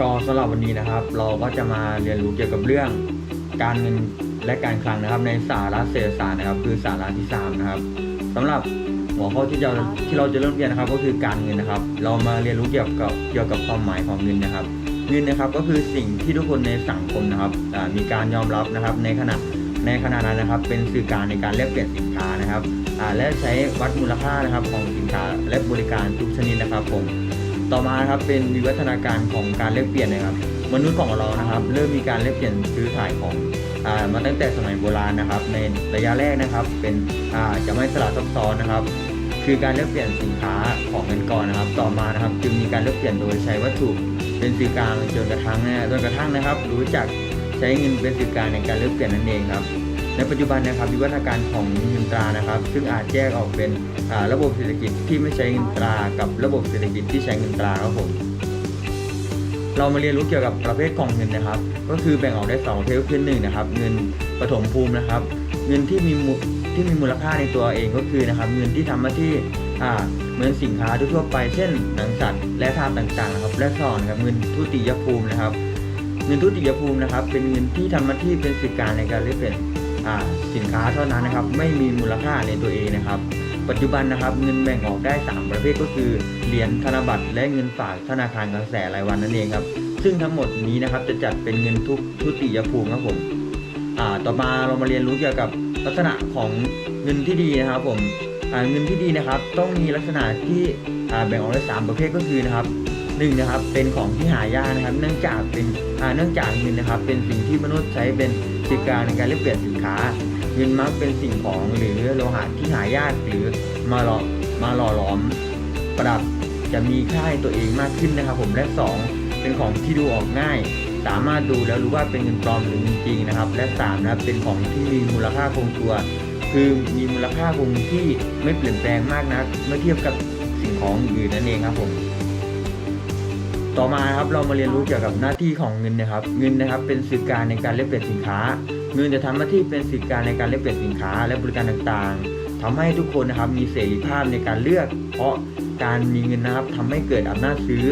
ก็สำหรับวันนี้นะครับ เราก็จะมาเรียนรู้เกี่ยวกับเรื่องการเงินและการคลังนะครับ ในสาระเศรษฐศาสตร์นะครับ คือสาระที่สามนะครับสำหรับหัวข้อที่เราที่เราจะเริ่มเรียนนะครับ ก็คือการเงินนะครับ เรามาเรียนรู้เกี่ยวกับเกี่ยวกับความหมายของเงินนะครับ เงินนะครับก็คือสิ่งที่ทุกคนในสังคมนะครับมีการยอมรับนะครับ ในขณะในขณะนั้นนะครับ เป็นสื่อกางในการแลกเปลี่ยนสินค้านะครับและใช้วัดมูลค่านะครับของสินค้าและบริการทุกชนิดนะครับผม ต่อมาครับเป็นวิวัฒนาการของการแลกเปลี่ยนนะครับ มนุษย์ของเรานะครับ เริ่มมีการแลกเปลี่ยนซื้อขายของอมาตั้งแต่สมัยโบราณนะครับ ในระยะแรกนะครับ เป็นจะไม่สลับซับซ้อนนะครับ คือการแลกเปลี่ยนสินค้าของเงินก่อนนะครับ ต่อมานะครับจึงมีการแลกเปลี่ยนโดยใช้วัตถุเป็นสื่อกลางจนกระทั่งนะจนกระทั่งนะครับ รู้จักใช้เงินเป็นสื่อกลางในการแลกเปลี่ยนนั่นเองครับ ในปัจจุบันนะครับวิวัฒนาการของเงินตรานะครับ ซึ่งอาจแยกออกเป็นระบบเศรษฐกิจที่ไม่ใช้เงินตรากับระบบเศรษฐกิจที่ใช้เงินตราครับผมเรามาเรียนรู้เกี่ยวกับประเภทของเงินนะครับ ก็คือแบ่งออกได้สองประเภทก็คือหนึ่งนะครับเงินปฐมภูมินะครับ เงินที่มีมูที่มีมูลค่าในตัวเองก็คือนะครับ เงินที่ทำหน้าที่อ่าเหมือนสินค้าทั่วไป เช่นหนังสัตว์และธาตุต่างๆนะครับ และสอนครับเงินทุติยภูมินะครับ เงินทุติยภูมินะครับ เป็นเงินที่ทำหน้าที่เป็นสื่อกางในการแลกเปลี่ยน สินค้าเท่านั้นนะครับ ไม่มีมูลค่าในตัวเองนะครับ ปัจจุบันนะครับ เงินแบ่งออกได้ 3 ประเภทก็คือเหรียญธนบัตรและเงินฝากธนาคารกระแสรายวันนั่นเองครับ ซึ่งทั้งหมดนี้นะครับจะจัดเป็นเงินทุกทุติยภูมิครับผมต่อมาเรามาเรียนรู้เกี่ยวกับลักษณะของเงินที่ดีนะครับผมเงินที่ดีนะครับ ต้องมีลักษณะที่แบ่งออกได้สามประเภทก็คือนะครับหนึ่งนะครับเป็นของที่หายากนะครับ เนื่องจากเป็นเนื่องจากเงินนะครับ เป็นสิ่งที่มนุษย์ใช้เป็น สื่อกางในการแลกเปลี่ยนสินค้า เงินมักเป็นสิ่งของหรือโลหะที่หายากหรือมาหล่อมาหล่อหลอมประดับจะมีค่าในตัวเองมากขึ้นนะครับ ผมและสองเป็นของที่ดูออกง่าย สามารถดูแล้วรู้ว่าเป็นเงินปลอมหรือเงินจริงนะครับ และสามนะครับเป็นของที่มีมูลค่าคงตัว คือมีมูลค่าคงที่ไม่เปลี่ยนแปลงมากนักเมื่อเทียบกับสิ่งของอื่นนั่นเองครับผม ต่อมาครับเรามาเรียนรู้เกี่ยวกับหน้าที่ของเงินนะครับ เงินนะครับเป็นสื่อกลางในการแลกเปลี่ยนสินค้า เงินจะทำหน้าที่เป็นสื่อกลางในการแลกเปลี่ยนสินค้า และบริการต่างๆทำให้ทุกคนนะครับมีเสรีภาพในการเลือก เพราะการมีเงินนะครับทำให้เกิดอำนาจซื้อ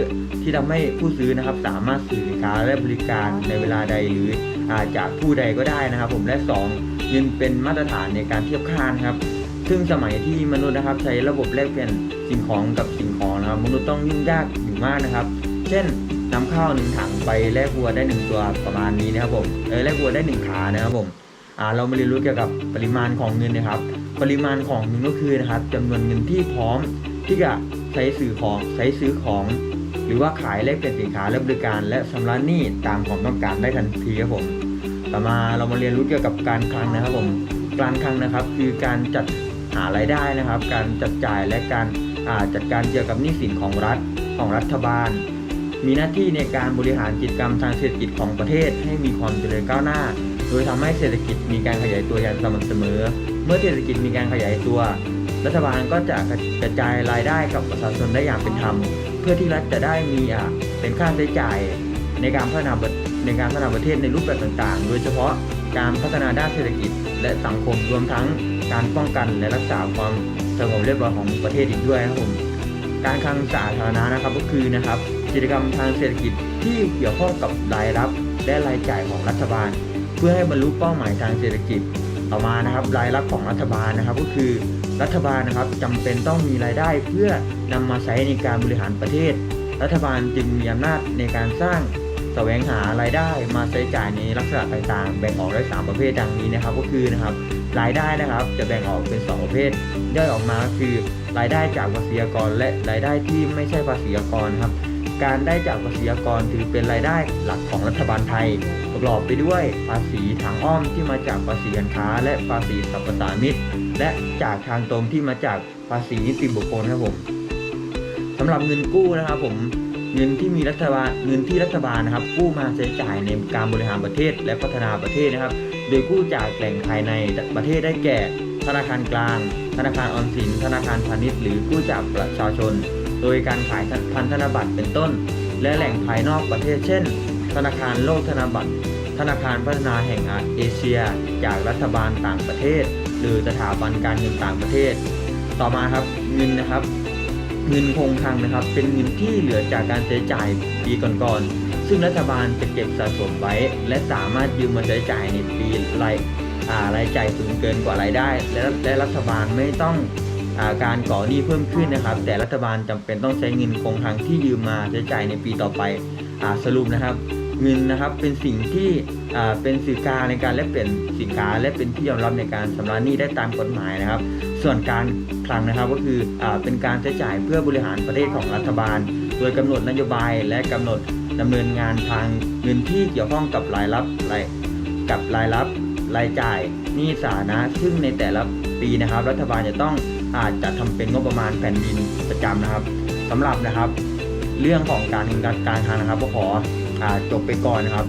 ที่ทำให้ผู้ซื้อนะครับสามารถซื้อสินค้าและบริการในเวลาใดหรืออาจจากผู้ใดก็ได้นะครับ ผมและสองเงินเป็นมาตรฐานในการเทียบค่านะครับซึ่งสมัยที่มนุษย์นะครับใช้ระบบแลกเปลี่ยนสิ่งของกับสิ่งของนะครับมนุษย์ต้องยุ่งยากอยู่มากนะครับ เช่นนำข้าวหนึ่งถังไปแลกวัวได้หนึ่งตัวประมาณนี้นะครับผมเออแลกวัวได้หนึ่งขานะครับผมอ่าเรามาเรียนรู้เกี่ยวกับปริมาณของเงินนะครับ ปริมาณของเงินก็คือนะครับจำนวนเงินที่พร้อมที่จะใช้ซื้อของใช้ซื้อของ หรือว่าขายแลกเปลี่ยนสินค้าและบริการ และชำระหนี้ตามความต้องการได้ทันทีครับผมต่อมาเรามาเรียนรู้เกี่ยวกับการคลังนะครับผมการคลังนะครับ คือการจัดหารายได้นะครับ การจัดจ่ายและการจัดการเกี่ยวกับหนี้สินของรัฐของรัฐบาล มีหน้าที่ในการบริหารกิจกรรมทางเศรษฐกิจของประเทศให้มีความเจริญก้าวหน้า โดยทำให้เศรษฐกิจมีการขยายตัวอย่างสม่ำเสมอ เมื่อเศรษฐกิจมีการขยายตัว รัฐบาลก็จะกระจายรายได้กับประชาชนได้อย่างเป็นธรรม เพื่อที่รัฐจะได้มีอะเป็นค่าใช้จ่ายในการพัฒนาประในการพัฒนาประเทศในรูปแบบต่างๆ โดยเฉพาะการพัฒนาด้านเศรษฐกิจ และสังคมรวมทั้งการป้องกันและรักษาความสงบเรียบร้อยของประเทศอีกด้วยครับผมการคลังสาธารณะนะครับก็คือนะครับ กิจกรรมทางเศรษฐกิจที่เกี่ยวข้องกับรายรับและรายจ่ายของรัฐบาล เพื่อให้บรรลุเป้าหมายทางเศรษฐกิจต่อมานะครับรายรับของรัฐบาลนะครับก็คือรัฐบาลนะครับจำเป็นต้องมีรายได้เพื่อนำมาใช้ในการบริหารประเทศ รัฐบาลจึงมีอำนาจในการสร้างแสวงหารายได้มาใช้จ่ายในลักษณะต่างๆ แบ่งออกได้สามประเภทดังนี้นะครับก็คือนะครับรายได้นะครับจะแบ่งออกเป็นสองประเภทย่อยออกมาคือ รายได้จากภาษีกรและรายได้ที่ไม่ใช่ภาษีกรครับ การได้จากภาษีอากรถือเป็นรายได้หลักของรัฐบาลไทย ประกอบไปด้วยภาษีทางอ้อมที่มาจากภาษีการค้า และภาษีสรรพสามิตและจากทางตรงที่มาจากภาษีนิติบุคคลครับผมสำหรับเงินกู้นะครับผมเงินที่มีรัฐบาลเงินที่รัฐบาลนะครับกู้มาใช้จ่ายในการบริหารประเทศและพัฒนาประเทศนะครับ โดยกู้จากแหล่งภายในประเทศได้แก่ ธนาคารกลาง ธนาคารออมสิน ธนาคารพาณิชย์ หรือกู้จากประชาชน โดยการขายพันธนบัตรเป็นต้น และแหล่งภายนอกประเทศเช่น ธนาคารโลกธนบัตร ธนาคารพัฒนาแห่งเอเชีย จากรัฐบาลต่างประเทศ หรือสถาบันการเงินต่างประเทศ ต่อมาครับเงินนะครับ เงินคงคลังนะครับ เป็นเงินที่เหลือจากการใช้จ่ายปีก่อนๆซึ่งรัฐบาลจะเก็บสะสมไว้ และสามารถยืมมาใช้จ่ายในปีรายรายจ่ายสูงเกินกว่ารายได้ และและรัฐบาลไม่ต้อง การก่อหนี้เพิ่มขึ้นนะครับ แต่รัฐบาลจำเป็นต้องใช้เงินคงคลังที่ยืมมาใช้จ่ายในปีต่อไปอสรุปนะครับ เงินนะครับเป็นสิ่งที่เป็นสื่อกลางในการแลกเปลี่ยนสินค้า และเป็นที่ยอมรับในการชำระหนี้ได้ตามกฎหมายนะครับ ส่วนการคลังนะครับก็คืออเป็นการใช้จ่ายเพื่อบริหารประเทศของรัฐบาล โดยกำหนดนโยบายและกำหนดดำเนินงานทางเงินที่เกี่ยวข้องกับรายรับรายกับรายรับรายจ่ายหนี้สาธารณะซึ่งในแต่ละปีนะครับ รัฐบาลจะต้อง อาจจะทำเป็นงบประมาณแผ่นดินประจำนะครับสำหรับนะครับ เรื่องของการเงินการการคลังนะครับก็ขออจบไปก่อนนะครับ